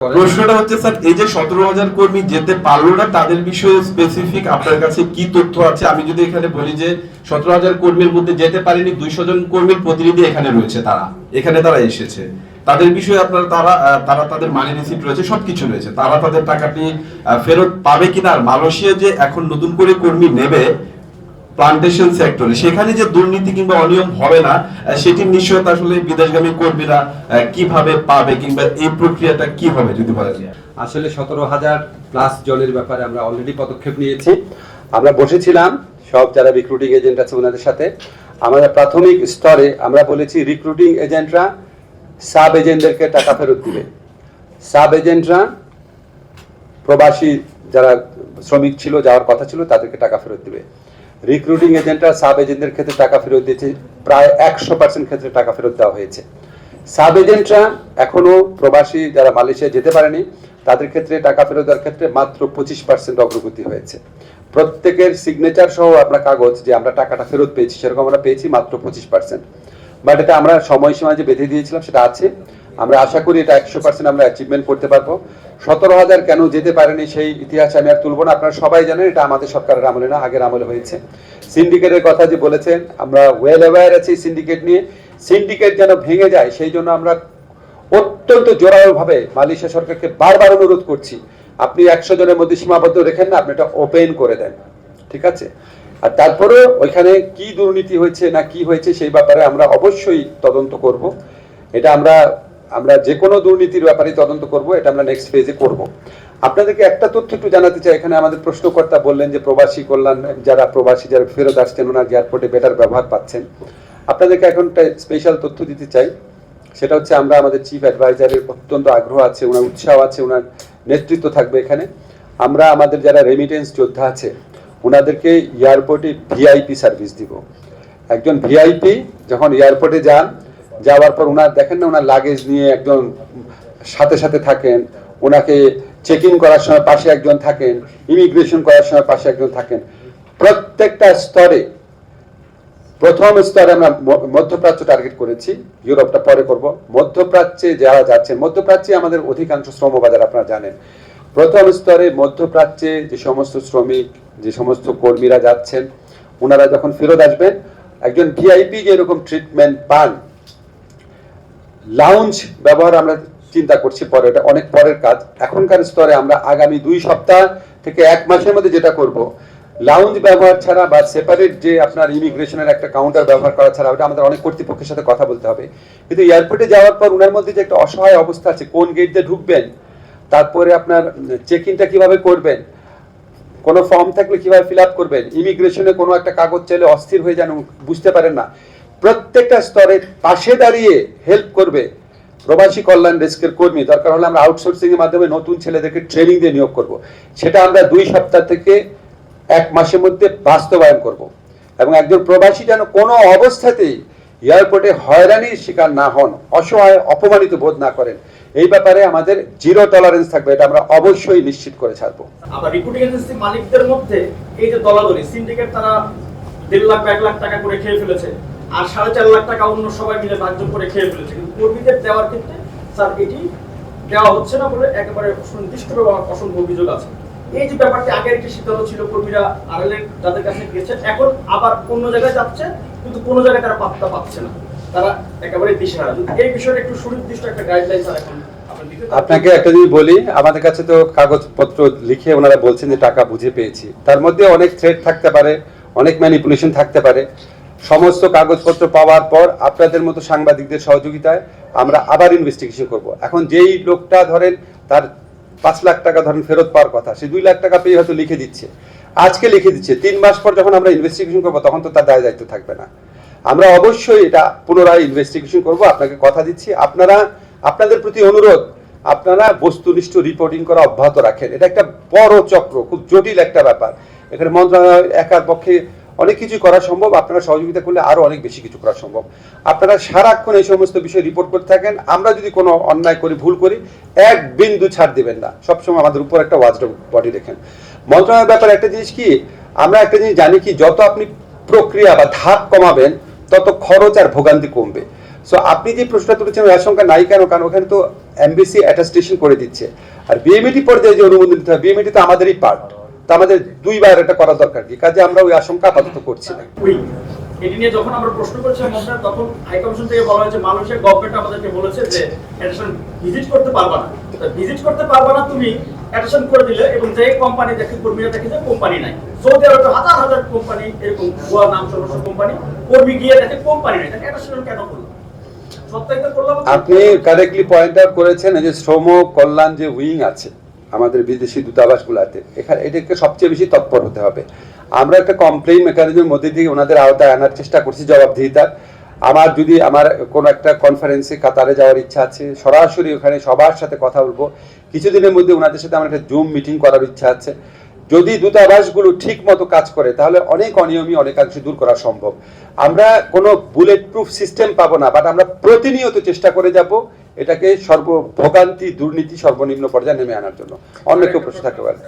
প্রশ্নটা হচ্ছে, স্যার, এই যে সতেরো হাজার কর্মী যেতে পারল না, তাদের বিষয়ে স্পেসিফিক আপনার কাছে কি তথ্য আছে? আমি যদি এখানে বলি যে, সতেরো হাজার কর্মীর মধ্যে যেতে পারেনি, দুইশো জন কর্মীর প্রতিনিধি এখানে রয়েছে তারা। এখানে তারা এসেছে। তাদের বিষয়ে আপনার তারা তারা তাদের মানি রিসিপ্ট রয়েছে, সবকিছু রয়েছে। তারা তাদের টাকাটি ফেরত পাবে কিনা? আর মালয়েশিয়া যে এখন নতুন করে কর্মী নেবে প্লান্টেশন সেক্টরে সেখানে যে দুর্নীতি কিংবা অনিয়ম হবে না সেটির নিশ্চয়তা আসলে বিদেশগামী কর্মীরা কীভাবে পাবে কিংবা এই প্রক্রিয়াটা কি হবে যদি বলা যায় আসলে সতেরো হাজার প্লাস জনের ব্যাপারে আমরা অলরেডি পদক্ষেপ নিয়েছি। আমরা বসেছিলাম সব যারা রিক্রুটিং এজেন্ট আছে ওনাদের সাথে। আমাদের প্রাথমিক স্তরে আমরা বলেছি রিক্রুটিং এজেন্টরা সাব এজেন্টদেরকে টাকা ফেরত দিবে। সাব এজেন্টরা প্রবাসী যারা শ্রমিক ছিল যাওয়ার কথা ছিল তাদেরকে টাকা ফেরত দিবে। রিক্রুটিং এজেন্টরা সাব এজেন্টদের ক্ষেত্রে টাকা ফেরত দিয়েছে। প্রায় একশো পার্সেন্ট ক্ষেত্রে টাকা ফেরত দেওয়া হয়েছে। সাব এজেন্টরা এখনও প্রবাসী যারা মালয়েশিয়া যেতে পারেনি, তাদের ক্ষেত্রে টাকা ফেরত দেওয়ার ক্ষেত্রে মাত্র পঁচিশ পার্সেন্ট অগ্রগতি হয়েছে। প্রত্যেকের সিগনেচার সহ আমরা কাগজ যে আমরা টাকাটা ফেরত পেয়েছি, সেরকম আমরা পেয়েছি মাত্র পঁচিশ পার্সেন্ট বাট এটা আমরা সময়সীমা যে বেঁধে দিয়েছিলাম, সেটা আছে। আমরা আশা করি এটা একশো পার্সেন্ট আমরা অ্যাচিভমেন্ট করতে পারব। সতেরো হাজার কেন যেতে পারেনি সেই ইতিহাস আমি আর তুলবো না। আপনারা সবাই জানেন এটা আমাদের সরকারের আমলে না, আগের আমলে হয়েছে। সিন্ডিকেটের কথা যে বলেছেন, আমরা ওয়েল অ্যাওয়ার আছি সিন্ডিকেট নিয়ে। সিন্ডিকেট যেন ভেঙে যায়, সেই জন্য আমরা অত্যন্ত জোরালোভাবে মালয়েশিয়া সরকারকে বারবার অনুরোধ করছি। আপনি একশো জনের মধ্যে সীমাবদ্ধ রেখেন না, আপনি এটা ওপেন করে দেন। ঠিক আছে? আর তারপরে ওইখানে কি দুর্নীতি হয়েছে না কি হয়েছে সেই ব্যাপারে আমরা অবশ্যই তদন্ত করব। এটা আমরা আমরা যে কোনো দুর্নীতির ব্যাপারে তদন্ত করব, এটা আমরা নেক্সট ফেজে করব। আপনাদেরকে একটা তথ্য একটু জানাতে চাই, এখানে আমাদের প্রশ্নকর্তা বললেন যে প্রবাসী কল্যাণ, যারা প্রবাসী, যারা ফেরত আসছেন, ওনার এয়ারপোর্টে বেটার ব্যবহার পাচ্ছেন। আপনাদেরকে এখন একটা স্পেশাল তথ্য দিতে চাই, সেটা হচ্ছে আমরা আমাদের চিফ অ্যাডভাইজারের অত্যন্ত আগ্রহ আছে, ওনার উৎসাহ আছে, ওনার নেতৃত্ব থাকবে এখানে। আমরা আমাদের যারা রেমিটেন্স যোদ্ধা আছে, ওনাদেরকে এয়ারপোর্টে ভিআইপি সার্ভিস দিব। একজন ভিআইপি যখন এয়ারপোর্টে যান যাওয়ার পর ওনার দেখেন না ওনার লাগেজ নিয়ে একজন সাথে সাথে থাকেন ওনাকে চেক ইন করার সময় পাশে একজন থাকেন ইমিগ্রেশন করার সময় পাশে একজন থাকেন। প্রত্যেকটা স্তরে, প্রথম স্তরে আমরা মধ্যপ্রাচ্য টার্গেট করেছি, ইউরোপটা পরে করব। মধ্যপ্রাচ্যে যারা যাচ্ছেন, মধ্যপ্রাচ্যে আমাদের অধিকাংশ শ্রমবাজার আপনারা জানেন। প্রথম স্তরে মধ্যপ্রাচ্যে যে সমস্ত শ্রমিক, যে সমস্ত কর্মীরা যাচ্ছেন ওনারা যখন ফেরত আসবেন, একজন ভিআইপি যেরকম ট্রিটমেন্ট পান লাউঞ্জ ব্যবহার আমরা চিন্তা করছি পরে, এটা অনেক পরের কাজ। এখনকার স্তরে আমরা আগামী দুই সপ্তাহ থেকে এক মাসের মধ্যে যেটা করব লাউঞ্জ ব্যবহার ছাড়া বা সেপারেট যে আপনার ইমিগ্রেশনের একটা কাউন্টার ব্যবহার করা ছাড়া, ওটা আমাদের অনেক কর্তৃপক্ষের সাথে কথা বলতে হবে। কিন্তু এয়ারপোর্টে যাওয়ার পর ওনার মধ্যে যে একটা অসহায় অবস্থা আছে, কোন গেট দিয়ে ঢুকবেন, তারপরে আপনার চেক ইনটা কীভাবে করবেন, কোনো ফর্ম থাকলে কীভাবে ফিল আপ করবেন ইমিগ্রেশনে কোনো একটা কাগজ চাইলে অস্থির হয়ে যেন বুঝতে পারেন না। প্রত্যেকটা স্তরে পাশে দাঁড়িয়ে হেল্প করবে। প্রবাসী কল্যাণ ডেস্কের কর্মী, দরকার হলে আমরা আউটসোর্সিং এর মাধ্যমে নতুন ছেলেদেরকে ট্রেনিং দিয়ে নিয়োগ করব। সেটা আমরা দুই সপ্তাহ থেকে এক মাসের মধ্যে বাস্তবায়ন করব। এবং একজন প্রবাসী যেন কোনো অবস্থাতেই এয়ারপোর্টে হয়রানির শিকার না হন, অসহায়, অপমানিত বোধ না করেন। এই ব্যাপারে আমাদের জিরো টলারেন্স থাকবে, এটা আমরা অবশ্যই নিশ্চিত করে ছাড়বো। আবার রিক্রুটিং এজেন্সি মালিকদের মধ্যে এই যে দলাদলি সিন্ডিকেট তারা দেড় লাখ, এক লাখ টাকা করে খেয়ে ফেলেছে। আর সাড়ে চার লাখ টাকা অন্য সবাই মিলে ভাগযোগ করে খেয়ে ফেলেছে। কিন্তু কর্মীদের দেওয়ার ক্ষেত্রে, স্যার, এটি দেওয়া হচ্ছে না বলে একেবারে সুনির্দিষ্টভাবে অসংখ্য অভিযোগ আছে। এই যে ব্যাপারটি আগের একটি সিদ্ধান্ত ছিল, কর্মীরা আড়ালে যাদের কাছে গেছে এখন আবার অন্য জায়গায় যাচ্ছে, কিন্তু কোনো জায়গায় তারা পাত্তা পাচ্ছে না। তারা একেবারে দিশেহারা। এই বিষয়ে একটু সুনির্দিষ্ট একটা গাইডলাইন স্যার, এখন? আপনাকে একটা জিনিস বলি, আমাদের কাছে তো কাগজপত্র লিখে ওনারা বলছেন যে টাকা বুঝে পেয়েছি। তার মধ্যে অনেক থ্রেড থাকতে পারে, অনেক ম্যানিপুলেশন থাকতে পারে। সমস্ত কাগজপত্র পাওয়ার পর আপনাদের মতো সাংবাদিকদের সহযোগিতায় আমরা আবার ইনভেস্টিগেশন করব। এখন যেই লোকটা ধরেন তার পাঁচ লাখ টাকা ধরেন ফেরত পাওয়ার কথা, সে দুই লাখ টাকা পেয়ে হয়তো লিখে দিচ্ছে। আজকে লিখে দিচ্ছে। তিন মাস পর যখন আমরা ইনভেস্টিগেশন করব, তখন তো তার দায় দায়িত্ব থাকবে না। আমরা অবশ্যই এটা পুনরায় ইনভেস্টিগেশন করব। আপনাকে কথা দিচ্ছি। আপনারা, আপনাদের প্রতি অনুরোধ, আপনারা বস্তুনিষ্ঠ রিপোর্টিং করা অব্যাহত রাখেন। এটা একটা বড় চক্র, খুব জটিল একটা ব্যাপার। এখানে মন্ত্রণালয় একার পক্ষে অনেক কিছু করা সম্ভব, আপনারা সহযোগিতা করলে আরও অনেক বেশি কিছু করা সম্ভব। আপনারা সারাক্ষণ এই সমস্ত বিষয় রিপোর্ট করতে থাকেন, আমরা যদি কোনো অন্যায় করি, ভুল করি, এক বিন্দু ছাড় দিবেন না। সবসময় আমাদের উপর একটা ওয়াজ বডি রেখেন। মন্ত্রণালয়ের ব্যাপারে একটা জিনিস কি, আমরা একটা জিনিস জানি কি, যত আপনি প্রক্রিয়া বা ধাপ কমাবেন, তত খরচ আর ভোগান্তি কমবে। সো আপনি যে প্রশ্নটা তুলেছেন, ওই আশঙ্কা নাই কেন? কারণ ওখানে তো এমবিসি অ্যাটাস্টেশন করে দিচ্ছে। আর বিএমইটি পর্যায়ে যে অনুমোদন দিতে হয় বিএমইটি তো আমাদেরই পার্ট তা আমাদের দুইবার এটা করা দরকার কি? কাজে আমরা ওই আশঙ্কা আপাতত করছি না। এটি নিয়ে যখন আমরা প্রশ্ন করেছিলাম তখন হাই কমিশন থেকে বলা হয়েছে মালয়েশিয়া গভর্নমেন্ট আমাদেরকে বলেছে যে অ্যাটেনশন ভিজিট করতে পারবা না। ভিজিট করতে পারবা না তুমি অ্যাটেনশন করে দিলে এবং যে কোম্পানি দেখে কর্মীরা দেখে যে কোম্পানি নাই। সৌদি আরবে হাজার হাজার কোম্পানি এরকম ভুয়া নাম সর্বস্ব কোম্পানি কর্মী গিয়ে দেখে কোম্পানি নাই। অ্যাটেনশন কেন করল? আপনি কারেক্টলি পয়েন্ট আউট করেছেন যে শ্রম কল্যাণ যে উইং আছে আমাদের বিদেশি দূতাবাসগুলোতে। এখানে এটাকে সবচেয়ে বেশি তৎপর হতে হবে। আমরা একটা কমপ্লেইন মেকানিজমের মধ্যে দিয়ে ওনাদের আওতায় আনার চেষ্টা করছি, জবাবদিহিতার। আমার যদি আমার কোনো একটা কনফারেন্সে কাতারে যাওয়ার ইচ্ছা আছে, সরাসরি ওখানে সবার সাথে কথা বলব। কিছুদিনের মধ্যে ওনাদের সাথে আমার একটা জুম মিটিং করার ইচ্ছা আছে। যদি দূতাবাসগুলো ঠিক মতো কাজ করে, তাহলে অনেক অনিয়মই অনেকাংশে দূর করা সম্ভব। আমরা কোনো বুলেট প্রুফ সিস্টেম পাবো না বাট আমরা প্রতিনিয়ত চেষ্টা করে যাব এটাকে সর্ব ভোগান্তি দুর্নীতি সর্বনিম্ন পর্যায়ে নেমে আনার জন্য। অন্য কেউ প্রশ্ন থাকতে পারে।